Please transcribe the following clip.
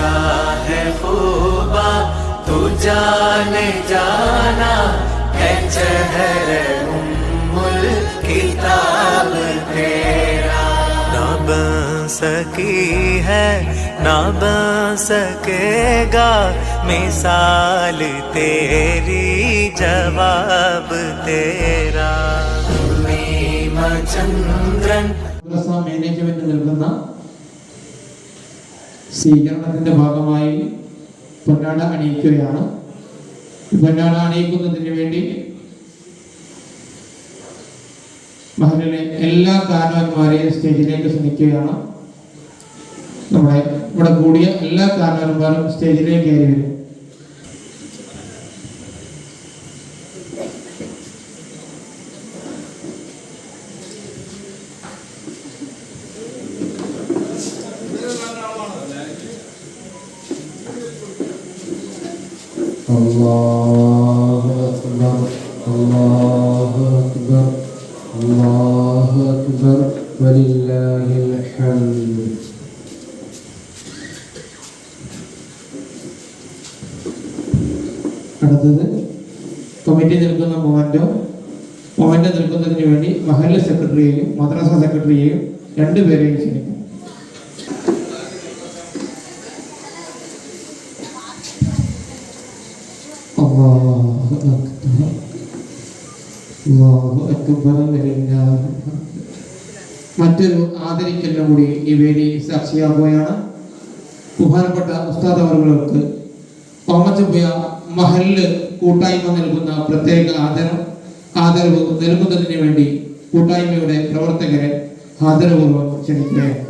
शाह खूबा, तू जाने जाना, है चहर उम्मुल किताब तेरा। ना सकी है, ना बन सकेगा मिसाल तेरी, जवाब तेरा। पूर्णिमा चंद्रन। मैंने के में निर्गुण സ്വീകരണത്തിന്റെ ഭാഗമായി പൊന്നാട അണിയിക്കുകയാണ്. പൊന്നാട അണിയിക്കുന്നതിന് വേണ്ടി മഹലിലെ എല്ലാ കാരണവന്മാരെയും സ്റ്റേജിലേക്ക് ക്ഷണിക്കുകയാണ്. നമ്മുടെ ഇവിടെ കൂടിയ എല്ലാ കാരണവന്മാരും സ്റ്റേജിലേക്ക് കയറി വരും. الله أكبر الله أكبر الله أكبر ولله الحمد അടുത്തത് കമ്മിറ്റി നിൽക്കുന്ന മൊമൻറ്റോ മൊമൻറ്റോ നിൽക്കുന്നതിന് വേണ്ടി മഹല്ല സെക്രട്ടറിയെയും മദ്രസ സെക്രട്ടറിയെയും രണ്ടുപേരെയും ക്ഷണിക്കും മറ്റൊരു ആദരിക്കലിനും കൂടി ഈ വേദി സാക്ഷിയാവുകയാണ് ബഹുമാനപ്പെട്ട ഉസ്താദ് അവർക്ക് തോമച്ചപ്പുയ മഹലിൽ കൂട്ടായ്മ നൽകുന്ന പ്രത്യേക ആദരം ആദരവ് നൽകുന്നതിന് വേണ്ടി കൂട്ടായ്മയുടെ പ്രവർത്തകരെ ആദരപൂർവം ക്ഷണിക്കുകയാണ്.